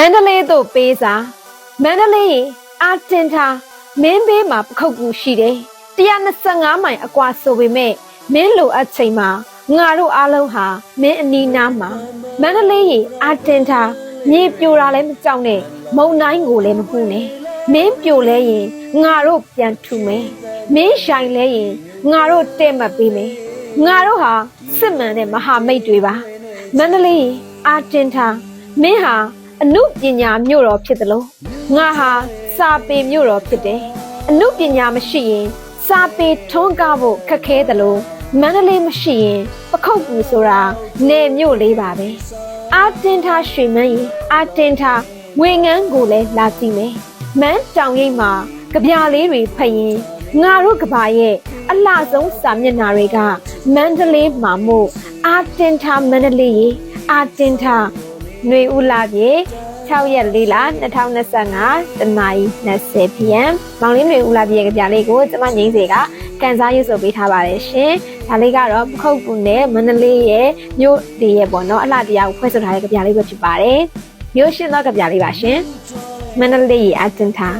မန္တလေးသို့ပေးစာမန္တလေးရေအာတင်ထားမင်းဘေးမှာပခုတ်ကူရှိတယ်125မိုင်အကွာဆိုပေမဲ့မင်းလိုအပ်ချိန်မှာငါတို့အားလုံးဟာမင်းအနီးနားမှာမန္တလေးရေအာတင်ထားမြေပြိုတာလည်းမကြောက်နဲ့မုံတိုင်းကိုလည်းမပူနဲ့မင်းပြိုလဲရင်ငါတို့ပြန်ထူမယ်မင်းဆိုင်လဲရင်ငါတို့တဲ့မှတ်ပေးမယ်ငါတို့ဟာစစ်မှန်တဲ့မဟာမိတ်တွေပါမန္တလေးရေအာတင်ထားမင်းဟာ အနုပညာမြို့တော်ဖြစ်တယ်လို့ငါဟာစာပေမြို့တော်ဖြစ်တယ်အနုပညာမရှိရင်စာပေထွန်းကားဖို့ခက်ခဲတယ်လို့မန္တလေးမရှိရင်ပခုတ်ကူဆိုတာနယ်မြို့လေးပါပဲအာတင်ထားရွှေမန်းရင်အာတင်ထားဝေငန်းကိုလည်းလာကြည့်မယ်မန်းတောင်ရိပ်မှာကြပြလေးတွေဖတ်ရင်ငါတို့ကဘာရဲ့အလှဆုံးစာမျက်နှာတွေကမန္တလေးမှာမို့အာတင်ထားမန္တလေးရေအာတင်ထား ຫນွေဦးလာပြေ6ရက်4လ2025တနာရီ 20pm မောင်လေးຫນွေဦးလာပြေရဲ့ကြပြလေးကိုကျမငိမ့်စေကကန်စားရွတ်ဆိုပေးထားပါတယ်ရှင်။ဒါလေးကတော့ပခုတ်ကူနဲ့မန္တလေးရဲ့မြို့တွေရဲ့ပေါ့နော်အလှတရားကိုဖွဲ့ဆိုထားတဲ့ကြပြလေးပဲဖြစ်ပါတယ်။မြို့ရှင်သောကြပြလေးပါရှင်။မန္တလေးရဲ့အတင်ထား